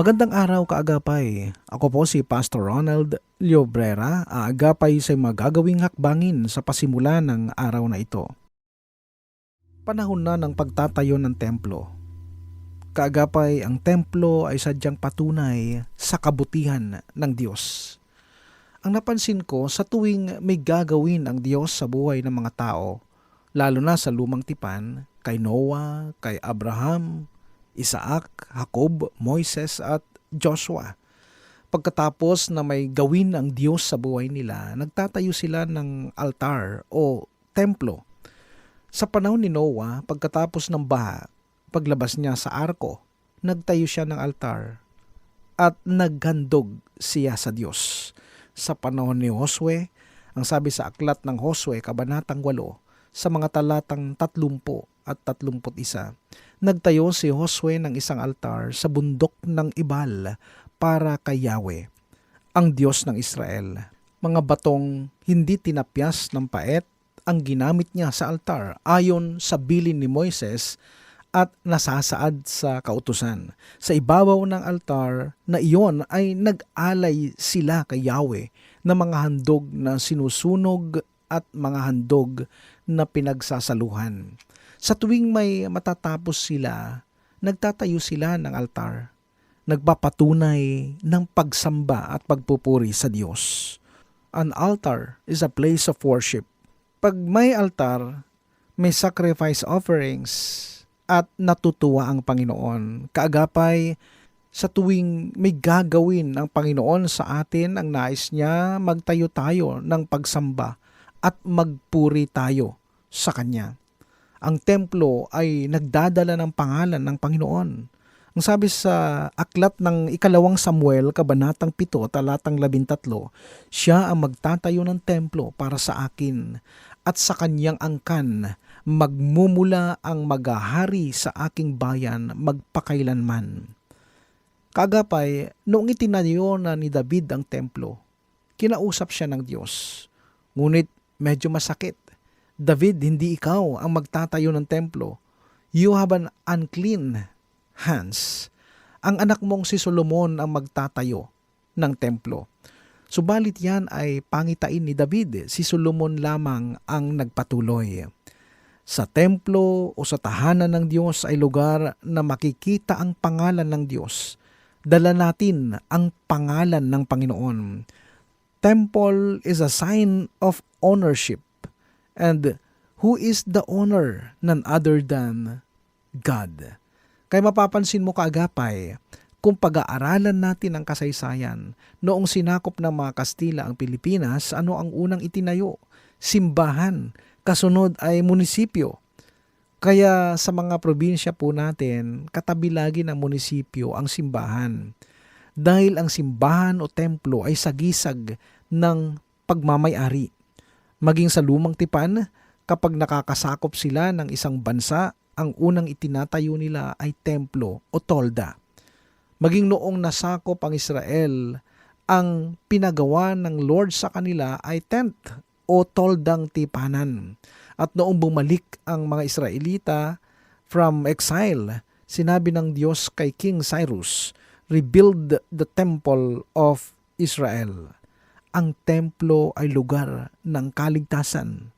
Magandang araw kaagapay. Ako po si Pastor Ronald Llobrera, aagapay sa magagawing hakbangin sa pasimula ng araw na ito. Panahon na ng pagtatayo ng templo. Kaagapay, ang templo ay sadyang patunay sa kabutihan ng Diyos. Ang napansin ko sa tuwing may gagawin ang Diyos sa buhay ng mga tao, lalo na sa lumang tipan, kay Noah, kay Abraham, Isaac, Jacob, Moises at Joshua. Pagkatapos na may gawin ang Diyos sa buhay nila, nagtatayo sila ng altar o templo. Sa panahon ni Noah, pagkatapos ng baha, paglabas niya sa arko, nagtayo siya ng altar at naghandog siya sa Diyos. Sa panahon ni Josue, ang sabi sa aklat ng Josue, Kabanatang 8, sa mga talatang 30 at 31, nagtayo si Josue ng isang altar sa bundok ng Ibal para kay Yahweh, ang Diyos ng Israel. Mga batong hindi tinapyas ng paet ang ginamit niya sa altar ayon sa bilin ni Moises at nasasaad sa kautusan. Sa ibabaw ng altar na iyon ay nag-alay sila kay Yahweh ng mga handog na sinusunog at mga handog na pinagsasaluhan. Sa tuwing may matatapos sila, nagtatayo sila ng altar. Nagpapatunay ng pagsamba at pagpupuri sa Diyos. An altar is a place of worship. Pag may altar, may sacrifice offerings at natutuwa ang Panginoon. Kaagapay, sa tuwing may gagawin ang Panginoon sa atin, ang nais niya, magtayo tayo ng pagsamba at magpuri tayo sa Kanya. Ang templo ay nagdadala ng pangalan ng Panginoon. Ang sabi sa aklat ng ikalawang Samuel, kabanatang 7, talatang 13, siya ang magtatayo ng templo para sa akin at sa kanyang angkan magmumula ang maghahari sa aking bayan magpakailanman. Kagapay, noong itinayo na ni David ang templo, kinausap siya ng Diyos. Ngunit medyo masakit. David, hindi ikaw ang magtatayo ng templo. You have an unclean hands. Ang anak mong si Solomon ang magtatayo ng templo. Subalit yan ay pangitain ni David. Si Solomon lamang ang nagpatuloy. Sa templo o sa tahanan ng Diyos ay lugar na makikita ang pangalan ng Diyos. Dala natin ang pangalan ng Panginoon. Temple is a sign of ownership. And who is the owner none other than God? Kaya mapapansin mo kaagapay, kung pag-aaralan natin ang kasaysayan, noong sinakop ng mga Kastila ang Pilipinas, ano ang unang itinayo? Simbahan. Kasunod ay munisipyo. Kaya sa mga probinsya po natin, katabi lagi ng munisipyo ang simbahan. Dahil ang simbahan o templo ay sagisag ng pagmamayari. Maging sa lumang tipan, kapag nakakasakop sila ng isang bansa, ang unang itinatayo nila ay templo o tolda. Maging noong nasakop ang Israel, ang pinagawa ng Lord sa kanila ay tent o toldang tipanan. At noong bumalik ang mga Israelita from exile, sinabi ng Diyos kay King Cyrus, Rebuild the temple of Israel. Ang templo ay lugar ng kaligtasan.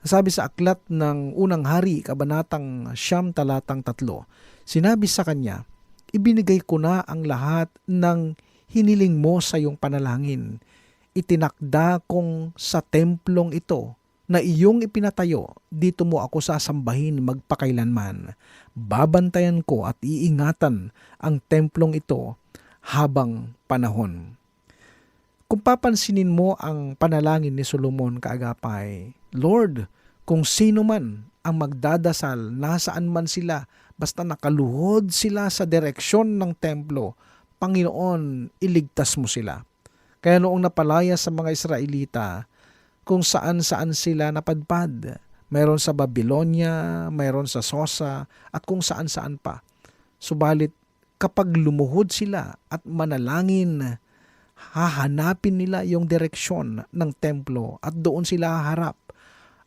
Sabi sa aklat ng unang hari, kabanatang siyam talatang tatlo, sinabi sa kanya, Ibinigay ko na ang lahat ng hiniling mo sa iyong panalangin. Itinakda kong sa templong ito na iyong ipinatayo, dito mo ako sasambahin magpakailanman. Babantayan ko at iingatan ang templong ito habang panahon. Kung papansinin mo ang panalangin ni Solomon kaagapay, Lord, kung sino man ang magdadasal, nasaan man sila, basta nakaluhod sila sa direksyon ng templo, Panginoon, iligtas mo sila. Kaya noong napalaya sa mga Israelita, kung saan-saan sila napadpad. Mayroon sa Babylonia, mayroon sa Sosa, at kung saan-saan pa. Subalit, kapag lumuhod sila at manalangin, hahanapin nila yung direksyon ng templo at doon sila haharap.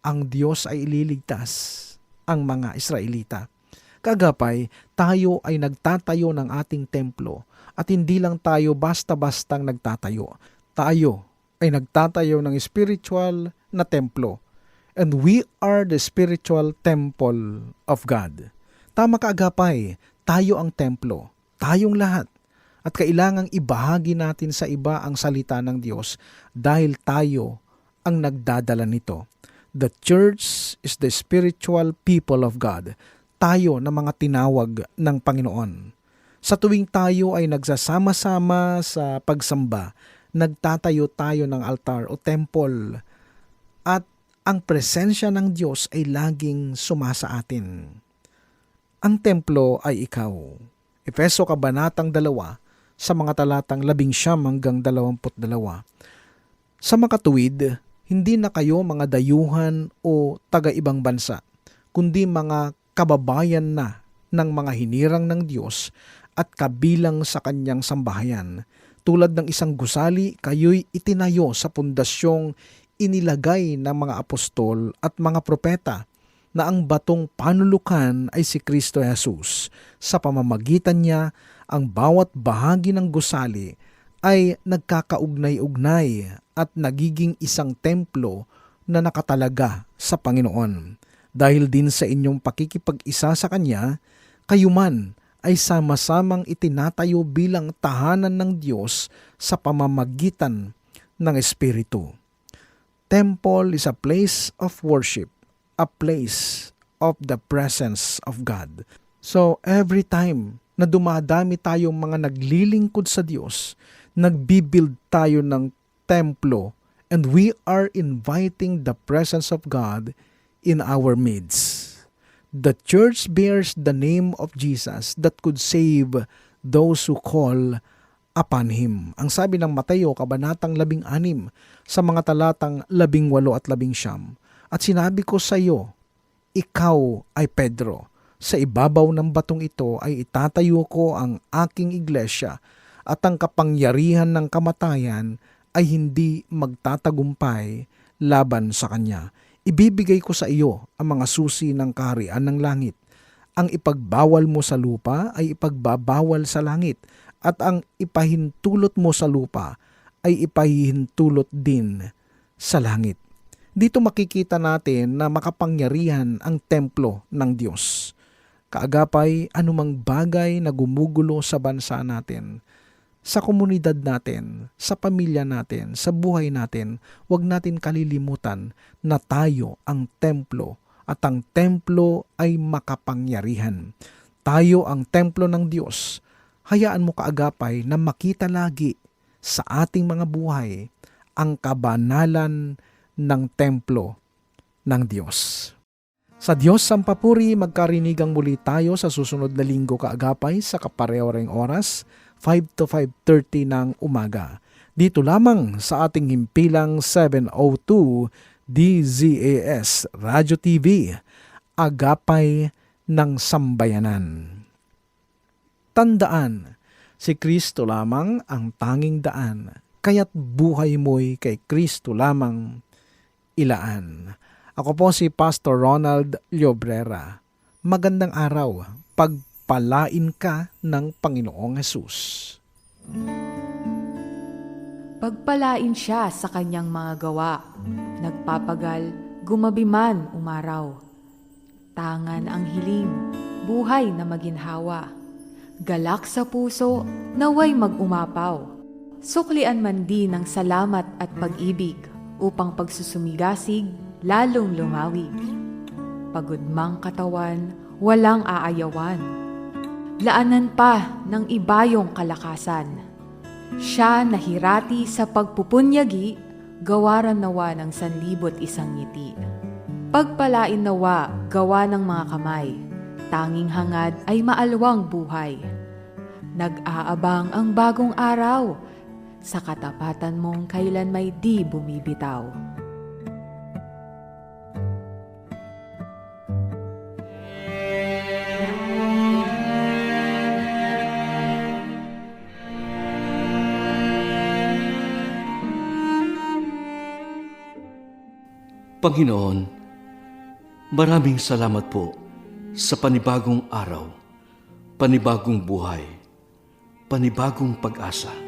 Ang Diyos ay ililigtas ang mga Israelita. Kagapay, tayo ay nagtatayo ng ating templo at hindi lang tayo basta-bastang nagtatayo. Tayo ay nagtatayo ng spiritual na templo. And we are the spiritual temple of God. Tama ka agapay, tayo ang templo, tayong lahat. At kailangang ibahagi natin sa iba ang salita ng Diyos dahil tayo ang nagdadala nito. The church is the spiritual people of God. Tayo na mga tinawag ng Panginoon. Sa tuwing tayo ay nagsasama-sama sa pagsamba, nagtatayo tayo ng altar o temple at ang presensya ng Diyos ay laging sumasa atin. Ang templo ay ikaw. Efeso Kabanatang 2 sa mga talatang 11 hanggang 22. Sa makatuwid, hindi na kayo mga dayuhan o taga-ibang bansa, kundi mga kababayan na ng mga hinirang ng Diyos at kabilang sa kanyang sambahayan. Tulad ng isang gusali, kayo'y itinayo sa pundasyong inilagay ng mga apostol at mga propeta na ang batong panulukan ay si Kristo Jesus. Sa pamamagitan niya, ang bawat bahagi ng gusali ay nagkakaugnay-ugnay at nagiging isang templo na nakatalaga sa Panginoon. Dahil din sa inyong pakikipag-isa sa Kanya, kayo man ay sama-samang itinatayo bilang tahanan ng Diyos sa pamamagitan ng Espiritu. Temple is a place of worship, a place of the presence of God. So every time na dumadami tayong mga naglilingkod sa Diyos, nagbibuild tayo ng templo and we are inviting the presence of God in our midst. The church bears the name of Jesus that could save those who call upon Him. Ang sabi ng Mateo, Kabanatang 16, sa mga talatang 18 at 19. At sinabi ko sa iyo, ikaw ay Pedro. Sa ibabaw ng batong ito ay itatayo ko ang aking iglesia at ang kapangyarihan ng kamatayan ay hindi magtatagumpay laban sa kanya. Ibibigay ko sa iyo ang mga susi ng kaharian ng langit. Ang ipagbawal mo sa lupa ay ipagbabawal sa langit at ang ipahintulot mo sa lupa ay ipahihintulot din sa langit. Dito makikita natin na makapangyarihan ang templo ng Diyos. Kaagapay anumang bagay na gumugulo sa bansa natin, sa komunidad natin, sa pamilya natin, sa buhay natin, huwag natin kalilimutan na tayo ang templo at ang templo ay makapangyarihan. Tayo ang templo ng Diyos. Hayaan mo kaagapay na makita lagi sa ating mga buhay ang kabanalan ng templo ng Diyos. Sa Diyos ang papuri, magkarinigang muli tayo sa susunod na linggo kaagapay sa kapareho ring oras, 5 to 5.30 ng umaga. Dito lamang sa ating himpilang 702 DZAS Radio TV, Agapay ng Sambayanan. Tandaan, si Kristo lamang ang tanging daan, kaya't buhay mo'y kay Kristo lamang ilaan. Ako po si Pastor Ronald Llobrera. Magandang araw. Pagpalain ka ng Panginoong Yesus. Pagpalain siya sa kanyang mga gawa. Nagpapagal, gumabi man umaraw. Tangan ang hiling, buhay na maginhawa. Galak sa puso, naway mag-umapaw. Suklian man din ng salamat at pag-ibig upang pagsusumigasig lalong lumawig. Pagod mang katawan, walang aayawan. Laanan pa ng ibayong kalakasan. Siya nahirati sa pagpupunyagi, gawaran nawa ng sanlibot isang ngiti. Pagpalain nawa, gawa ng mga kamay, tanging hangad ay maalwang buhay. Nag-aabang ang bagong araw, sa katapatan mong kailan may di bumibitaw. Panginoon, maraming salamat po sa panibagong araw, panibagong buhay, panibagong pag-asa.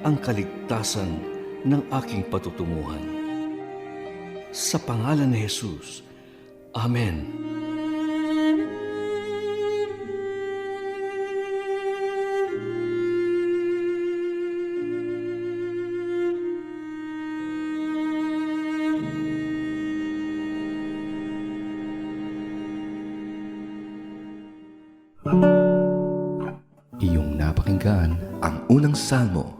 ang kaligtasan ng aking patutunguhan. Sa pangalan ni Jesus, Amen. Iyong napakinggan ang unang salmo